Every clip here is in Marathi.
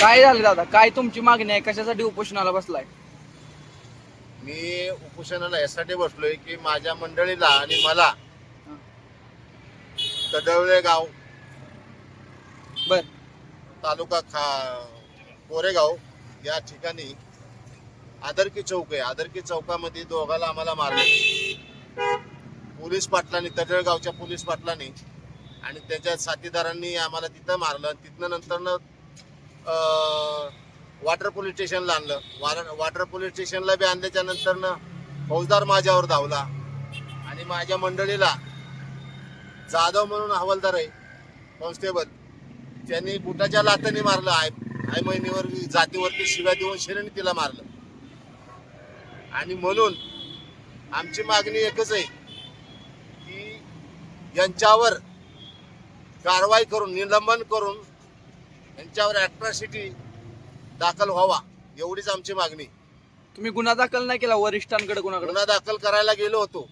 काय झालं दादा? काय तुमची मागणी आहे? कशासाठी उपोषणाला बसलाय? मी उपोषणाला यासाठी बसलोय की माझ्या मंडळीला आणि मला तडवळे गाव बर. तालुका खा कोरेगाव या ठिकाणी आदरकी चौक आहे. आदरकी चौकामध्ये दोघाला आम्हाला मारले. पोलीस पाटलांनी तडळगावच्या पोलीस पाटलांनी आणि त्याच्या साथीदारांनी आम्हाला तिथं मारलं. तिथनं नंतरनं वॉटर पोलीस स्टेशनला आणलं. वार- वॉटर पोलीस स्टेशनला बी आणल्याच्या नंतरनं फौजदार माझ्यावर धावला. आणि माझ्या मंडळीला जाधव म्हणून हवालदार आहे कॉन्स्टेबल त्यांनी बुटाच्या लाताने मारलं. आय आय महिन्यावर जातीवरती शिव्या देऊन शिरेने तिला मारलं. आणि म्हणून आमची मागणी एकच आहे की यांच्यावर कारवाई करून निलंबन करून यांच्यावर अट्रॉसिटी दाखल व्हावा एवढीच आमची मागणी. तुम्ही गुन्हा दाखल नाही केला वरिष्ठांकडे कुणाकडे गुन्हा दाखल करायला गेलो होतो.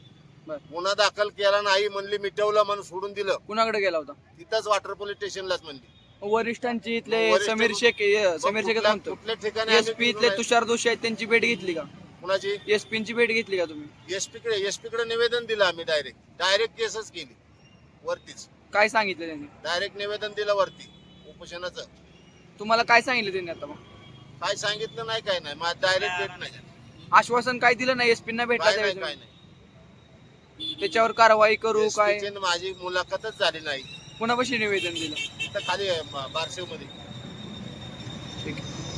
बर. गुन्हा दाखल केला नाही म्हणली मिटवलं म्हणून सोडून दिलं. कुणाकडे गेला होता? तिथंच वॉटर पोलीस स्टेशनलाच म्हणली. वरिष्ठांची इथले वरिष्ठ- समीर शेख समीर शेख कुठल्या- म्हणतो. कुठल्या ठिकाणी एस पी इथले तुषार दोषी आहेत त्यांची भेट घेतली का? कुणाची? एसपी ची भेट घेतली का तुम्ही? एसपी कडे एसपी कडे निवेदन दिलं आम्ही डायरेक्ट डायरेक्ट केसच केली. वरतीच. काय सांगितलं त्यांनी? डायरेक्ट निवेदन दिलं वरती. कुपोषणाचं तुम्हाला काय सांगितलं त्यांनी आता मग? काय सांगितलं नाही काय नाही. मग डायरेक्ट भेट नाही. आश्वासन काय दिलं नाही? एसपींना भेटला काय नाही काय नाही. त्याच्यावर कारवाई करू काय? माझी मुलाखतच झाली नाही. कुणापाशी निवेदन दिलं? खाली बारशेवमध्ये ठीक आहे.